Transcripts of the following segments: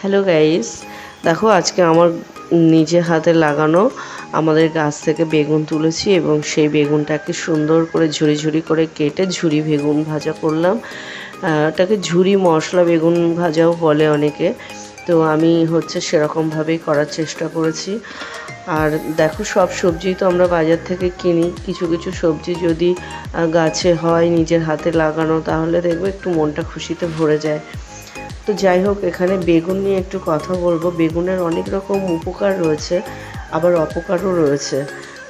Hello guys দেখো, আজকে আমার নিজে হাতে লাগানো আমাদের গাছ থেকে বেগুন তুলেছি এবং সেই বেগুনটাকে সুন্দর করে ঝুড়ি ঝুড়ি করে কেটে ঝুরি বেগুন ভাজা করলাম। ওটাকে ঝুরি মশলা বেগুন ভাজাও বলে অনেকে। তো আমি হচ্ছে সেরকমভাবেই করার চেষ্টা করেছি। আর দেখো, সব সবজি তো আমরা বাজার থেকে কিনি। কিছু কিছু সবজি যদি গাছে হয় নিজের হাতে লাগানো, তাহলে দেখবে একটু মনটা খুশিতে ভরে যায়। তো যাই হোক, এখানে বেগুন নিয়ে একটু কথা বলব। বেগুনের অনেক রকম উপকার রয়েছে, আবার অপকারও রয়েছে।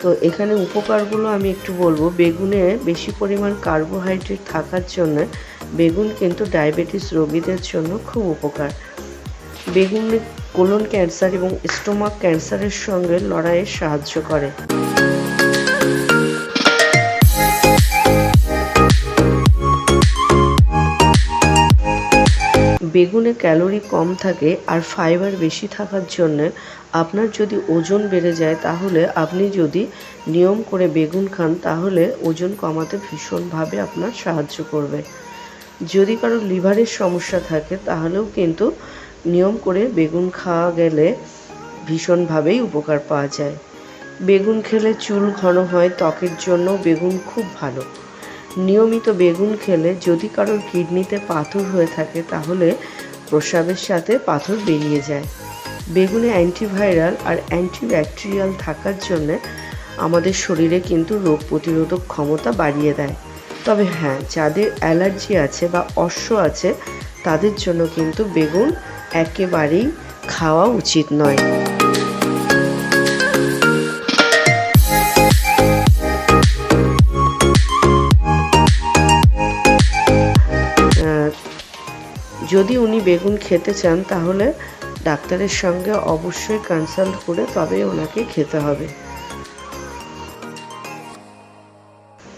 তো এখানে উপকারগুলো আমি একটু বলব। বেগুনে বেশি পরিমাণ কার্বোহাইড্রেট থাকার জন্য বেগুন কিন্তু ডায়াবেটিস রোগীদের জন্য খুব উপকার। বেগুন কোলন ক্যান্সার এবং স্টোমাক ক্যান্সারের সঙ্গে লড়াইয়ে সাহায্য করে। বেগুনে ক্যালোরি কম থাকে আর ফাইবার বেশি থাকার জন্য আপনার যদি ওজন বেড়ে যায় তাহলে আপনি যদি নিয়ম করে বেগুন খান তাহলে ওজন কমাতে ভীষণভাবে আপনার সাহায্য করবে। যদি কারও লিভারের সমস্যা থাকে তাহলেও কিন্তু নিয়ম করে বেগুন খাওয়া গেলে ভীষণভাবেই উপকার পাওয়া যায়। বেগুন খেলে চুল ঘন হয়, ত্বকের জন্য বেগুন খুব ভালো। নিয়মিত বেগুন খেলে যদি কারোর কিডনিতে পাথর হয়ে থাকে, তাহলে প্রস্রাবের সাথে পাথর বেরিয়ে যায়। বেগুনে অ্যান্টিভাইরাল আর অ্যান্টিব্যাকটেরিয়াল থাকার জন্য আমাদের শরীরে কিন্তু রোগ প্রতিরোধক ক্ষমতা বাড়িয়ে দেয়। তবে হ্যাঁ যাদের অ্যালার্জি আছে বা অশ্ব আছে, তাদের জন্য কিন্তু বেগুন একেবারেই খাওয়া উচিত নয়। যদি উনি বেগুন খেতে চান, তাহলে ডাক্তারের সঙ্গে অবশ্যই কনসাল্ট করে তবেই ওনাকে খেতে হবে।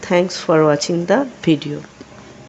Thanks for watching the video